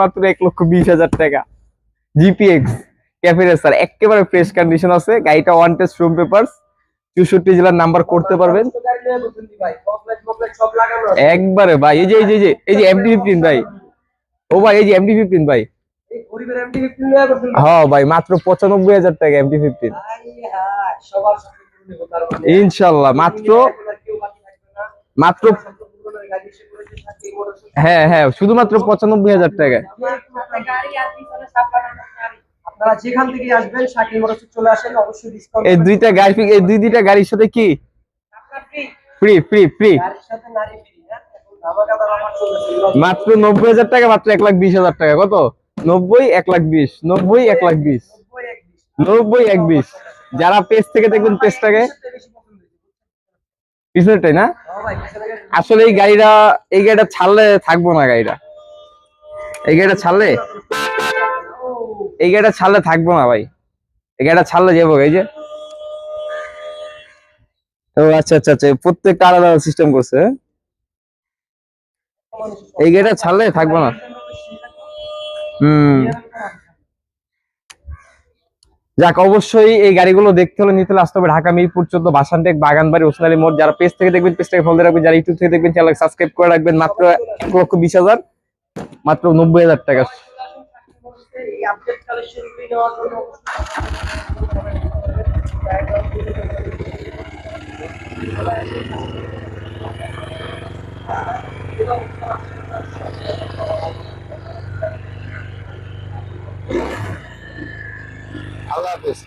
মাত্র এক লক্ষ বিশ হাজার টাকা। জিপিএক্স ক্যাফে রেসার একেবারে ফ্রেশ কন্ডিশন আছে। গাড়িটা ওয়ান টেস্ট রুম পেপারস চৌষট্টি জেলার নাম্বার করতে পারবেন। একবারে ভাই, এই যে এই যে এই যে এমডি ফিফটিন ভাই। ও ভাই, এই যে এমডি ফিফটিন ভাই। হ্যাঁ ভাই, মাত্র পঁচানব্বই হাজার টাকা এমডি ফিফটিন ইনশাল্লাহ, মাত্র মাত্র হ্যাঁ হ্যাঁ শুধুমাত্র পঁচানব্বই হাজার টাকা। আপনারা যেখান থেকে আসবেন শাকিল মোটরসে চলে আসেন অবশ্যই ডিসকাউন্ট এই দুইটা গাড়ি এই দুই দুইটা গাড়ির সাথে কি? ফ্রি ফ্রি ফ্রি হ্যাঁ? মাত্র নব্বই হাজার টাকা মাত্র এক লাখ বিশ হাজার টাকা। কত? নব্বই এক লাখ বিশ। নব্বই এক লাখ বিশ। নব্বই এক বিশ। যারা পেজ থেকে দেখবেন পেজটাকে। পিছনেরটাই না? আসলে এই গাড়িটা এই গাড়িটা ছাড়লে থাকব না গাড়িটা। এই গাড়িটা ছাড়লে, এই গাড়িটা ছাড়লে থাকব না ভাই। এই গাড়িটা ছাড়লে যাব, এই যে। ও আচ্ছা আচ্ছা আচ্ছা প্রত্যেকটা আলাদা সিস্টেম করছে হ্যাঁ? এই গাড়িটা ছাড়লে থাকব না। হুম। যাক, অবশ্যই এই গাড়িগুলো দেখতে হলে নিতে হলে আসতে হবে ঢাকা, মিরপুর, চোদ্দ, বাসানটেক, বাগানবাড়ি, ওসমানী মোড়। যারা পেজ থেকে দেখবেন পেজটাকে ফলো রাখবেন। যারা ইউটিউব থেকে দেখবেন চ্যানেল সাবস্ক্রাইব করে রাখবেন। মাত্র এক লক্ষ বিশ হাজার, মাত্র নব্বই হাজার টাকা। এই update আল্লাহ হাফেজ